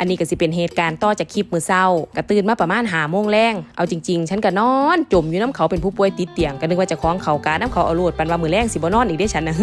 อันนี้ก็สิเป็นเหตุการณ์ต่อจากคลิปมือเศร้ากระตื่นมาประมาณหาโมงแรงเอาจริงๆ ฉันก็นอน จมอยู่น้ำเขาเป็นผู้ป่วยติดเตียงก็นึกว่าจะคล้องเขากาน้ำเขาเอาโลดปันว่ามือแรงสิบ่นอนอีกได้ฉันนะ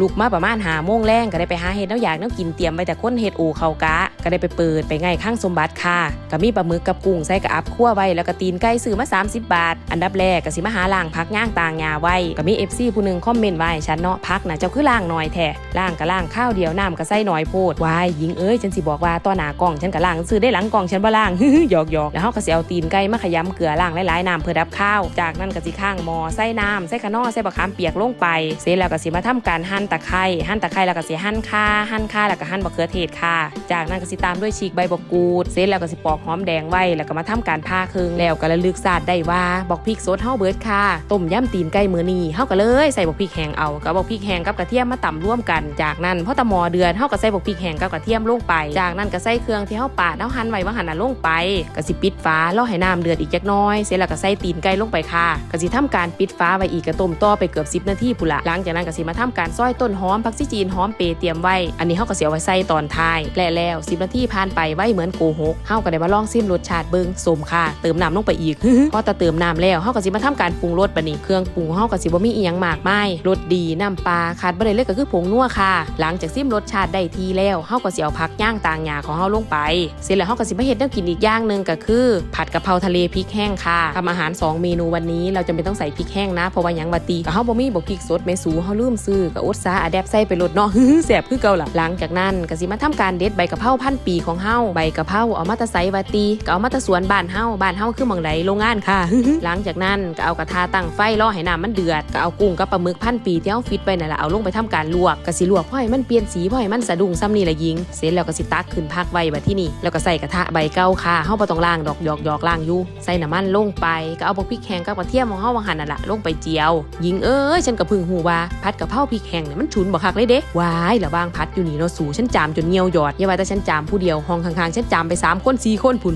ลุกมาประมาณหาโมงแรงก็ได้ไปหาเห็ดน้ำอยากน้ำกินเตรียมไปแต่คนเห็ดอูเขากะ ก็ได้ไปเปิดไปง่ายข้างสมบัติค่ะก็มีปลาหมึกกับกุ้งใส่กับอับคั่วไว้แล้วก็ตีนไก่ซื้อมา 30 บาท อันดับแรกก็สิมาหาล่างพักย่างต่างยาไว้ก็มี FC ผู้หนึ่งคอมเมนต์ไว้ฉันเนาะพักนะเจ้าคือล่างหน่อยแท้ล่างก็ล่างข้าวเดียวน้ำก็ใส่หน่อยโพดวายหญิงเอ้ยฉันสิบอกว่าต่อหนากล้องฉันก็ล่างซื้อได้หลังกล้องฉันบ่ล่างหยอกหยอกแล้วเฮาก็สิเอาตีนไก่มาขยำเกลือล่างหลายๆน้ำเพื่อดับข้าวจากนั้นก็สิข้างหมอใส่น้ำใส่ขนอใส่บะขามเปียกลงไป เสร็จแล้วก็สิมาทำการหั่นตะไคร้หั่นตะไคร้แล้วก็สิหั่นข่าหั่นข่าแล้วก็หั่นบะเขือเทศค่ะ จากนั้นก็สิตามด้วยฉีกใบบักกูด เสร็จแล้วก็สิปอกหอมแดงไว้แล้วก็มาทำการผ่าครึ่งแล้วก็ระลึกศาสตร์ได้ว่าบอกพริกสดเฮาเบิดค่ะต้มยำตีนไก่มื้อนี้เฮาก็เลยใส่บอกพริกแห้งเอากับบอกพริกแห้งกับกระเทียมมาตำร่วมกัน จากนั้นพอตะหมอเดือนเฮาก็ใส่บอกพริกแห้งกับกระเทียมลงไป จากนั้นก็ใส่เครื่องที่เฮาปาดเฮาหั่นไว้ว่าหั่นน่ะลงไปก็สิปิดฝารอให้น้ำเดือดอีกจักน้อย เสร็จแล้วก็ใส่ตีนไก่ลงไปค่ะก็สิทำการปิดฝาไว้อีกกระต้มต่อไปเกือบ 10 นาทีพุ่นละหลังจากนั้นก็สิมาทำการซอยต้นหอมผักชีจีนหอมเปย์เตรียมไว้ อันนี้เฮาก็สิเอาไว้ใส่ตอนท้ายและแล้ว10 นาทีผ่านไปไว้เหมือนโกหกเฮาก็ได้มาลองซิมรสชาติเบิ่งสมค่ะ เติมน้ำลงไปอีกพอตะเติมน้ำแล้วเฮาก็สิมาทำการปรุงรสบัดนี้เครื่องปรุงเฮาก็สิบ่มีอีหยังมากมายรสดีน้ำปลาขาดบ่ได้เลยก็คือผงนัวค่ะ หลังจากซิมรสชาติได้ทีแล้วเฮาก็สิเอาผักย่างต่างหญ้าของเฮาลงไปไปเสร็จแล้วเฮาก็สิมาเฮ็ดแนวกินอีกอย่างหนึงก็คือ ผัดกะเพราทะเลพริกแห้งค่ะทำอาหาร 2 เมนูวันนี้เราจำเป็นต้องใส่พริกแห้งนะเพราะว่ายังบาตีก็เฮาบ่มีบ่พริกสดแม่สูเฮาลืมซื้อก็อดซาอะแดปใส่ไปรดเนาะแซ่บคือเก่าล่ะหลังจากนั้นก็สิมาทำการเด็ดใบกะเพราพันปีของเฮาใบกะเพราเอามาตะไซวาตีก็เอามาตะสวนบ้านเฮาบ้านเฮาคือหม่องใดโรงงานค่ะ หลังจากนั้นก็เอากระทะตั้งไฟรอให้น้ำมันเดือดก็เอากุ้งกับปลาหมึกพันปีที่เฮาฟิตไว้นั่นแหละเอาลงไปทำการลวกก็สิลวกพ่อให้มันเปลี่ยนสีพ่อให้มันสะดุ้งซ้ำนี่ละยิง เสร็จแล้วก็สิตักขึ้นพักไว้บัดที่นี่แล้วก็ใส่กระทะใบเก่าค่ะเฮาบ่ต้องล้างดอกหยอกหยอกล้างอยู่ใส่น้ำมันลงไปก็เอาพวกพริกแห้งกับกระเทียมของเฮาว่าหั่นนั่นล่ะลงไปเจียวยิงเอ้ยฉันก็เพึ่งหูว่าพัดกะเพราพริกแห้งเนี่ยมันฉุนบ่คักเลยเด้วายละบางพัดอยู่นี่เนาะสูฉันจามจนเหี่ยวหยอดอย่าว่าแต่ฉันจามผู้เดียวห้องข้างๆฉันจามไปสามคนสี่คนผุน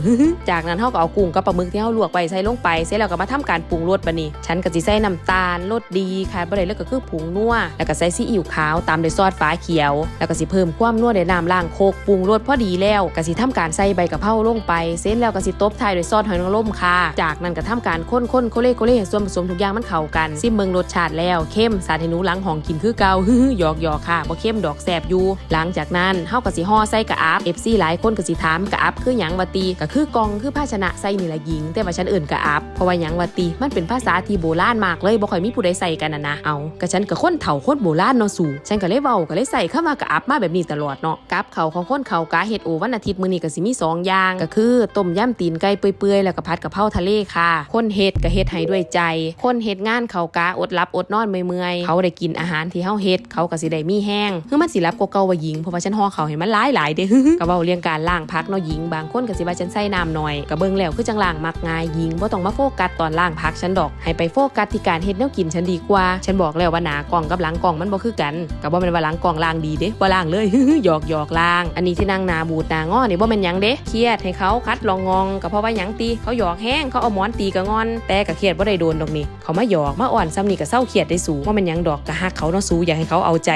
จากนั้นเฮาก็เอากุ้งกับปลาหมึกที่เฮาลวกไปใส่ลงไปเสร็จแล้วก็มาทำการปรุงรสบัดนี้ฉันก็สิใส่น้ำตาลรสดีขาดบ่ได้เลยก็คือผงนัวแล้วก็ใส่ซีอิ๊วขาวตามด้วยซอสฟ้าเขียว แล้วก็สิเพิ่มความนัวด้วยน้ำล้างโคกปรุงรสพอดีแล้วกสิทำการใส่ใบกะเพราลงไป เสร็จแล้วก็สิตบท้ายด้วยซอสหอยนางรมค่ะ จากนั้นก็ทำการค้นๆโคเล่โคเล่ส่วนผสมทุกอย่างมันเข้ากันซิมเบิงรสชาติแล้วเข้มสาดให้หนูหลังห้องกินคือเก่าหยอกหยอกค่ะบ่เข้มดอกแสบอยู่ หลังจากนั้นเฮาก็สิห่อใส่กะอับ FC หลายคนก็สิถามกะอับคือหยังวตีก็คือกองคือภาชนะใส่นี่ละหญิง แต่ว่าฉันเอื่นกะอับเพราะว่าหยังวตีมันเป็นภาษาที่โบราณมากเลยบ่ค่อยมีผู้ใดใส่กันนะนะเอาก็ฉันก็คนเฒ่าคนโบราณเนาะสู่ฉันก็เลยเว้าก็เลยใส่คำว่ากะอับมาแบบนี้ตลอดเนาะกับเขาของคนเขากาเฮ็ดโอวันอาทิตย์มื้อนี้ก็สิมีสองอย่าง ก็คือต้มยำตีนไก่เปื่อยๆ แล้วก็ผัดกะเพราทะเลค่ะ คนเฮ็ดก็เฮ็ดให้ด้วยใจ คนเฮ็ดงานเขากาอดหลับอดนอนเมื่อยๆ เขาได้กินอาหารที่เฮาเฮ็ดเขาก็สิได้มีแห้งคือมันสิรับกว่าเก่าว่าหญิงเพราะว่าฉันห่อเขาวให้มันหลายหลายๆเด้ก็เว้าเรื่องการล้างผักเนาะหญิง บางคนก็สิว่าฉันใส่น้ำหน้อยก็เบิ่งแล้วคือจังล้างมักง่ายหญิงบ่ต้องมาโฟกัสตอนล้างผักฉันดอกให้ไปโฟกัสที่การเฮ็ดแนวกินฉันดีกว่า ฉันบอกแล้วว่าหนากล่องกับหลังกล่องมันบ่คือกันก็บ่แม่นว่าหลังกล่องล้างดีเด้บ่ล้างเลยหยอกหยอกล้าง อันนี้ที่นั่งนาบูดนางอนี่บ่แม่นหยังเด้เครียดให้เขาคัดลองงองก็เพราะว่าหยังตีเขาหยอกแห้งเขาเอาหมอนตีก็งอน แต่ก็เครียดบ่ได้โดนดอกนี่เขามาหยอกมาอ่อนซ้ำนี่ก็เศร้าเครียดได้สูว่ามันหยังดอกก็ฮักเขาเนาะสูอยากให้เขาเอาใจ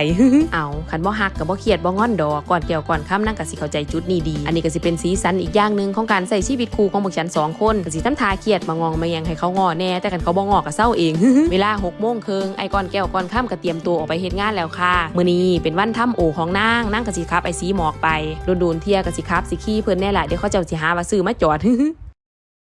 เอาคันบ่ฮักก็บ่เครียดบ่งอนดอกก่อนเกี่ยวก่อนค่ำนั่งก็สิเข้าใจจุดนี้ดี อันนี้ก็สิเป็นสีสันอีกอย่างหนึ่งของการใส่ชีวิตคู่ของพวกฉันสองคนก็สิทำทาเครียดมางองมาแยงให้เขางอแน่แต่กันเขาบ่งอก็เศร้าเองเวลา6โมงครึ่งไอ้ก่อนแก้วก่อนค่ำก็เตรียมตัวออกไปเฮ็ดงานแล้วค่ะมื้อนี้เป็นวันทํโอของนางนางก็สิขับไอ้สีหมอกไปโดนๆเที่ยก็สิขับสิขี้เพิ่นแน่ล่ะเดี๋ยวเขาเจ้าสิหาว่าซื้อมาจอด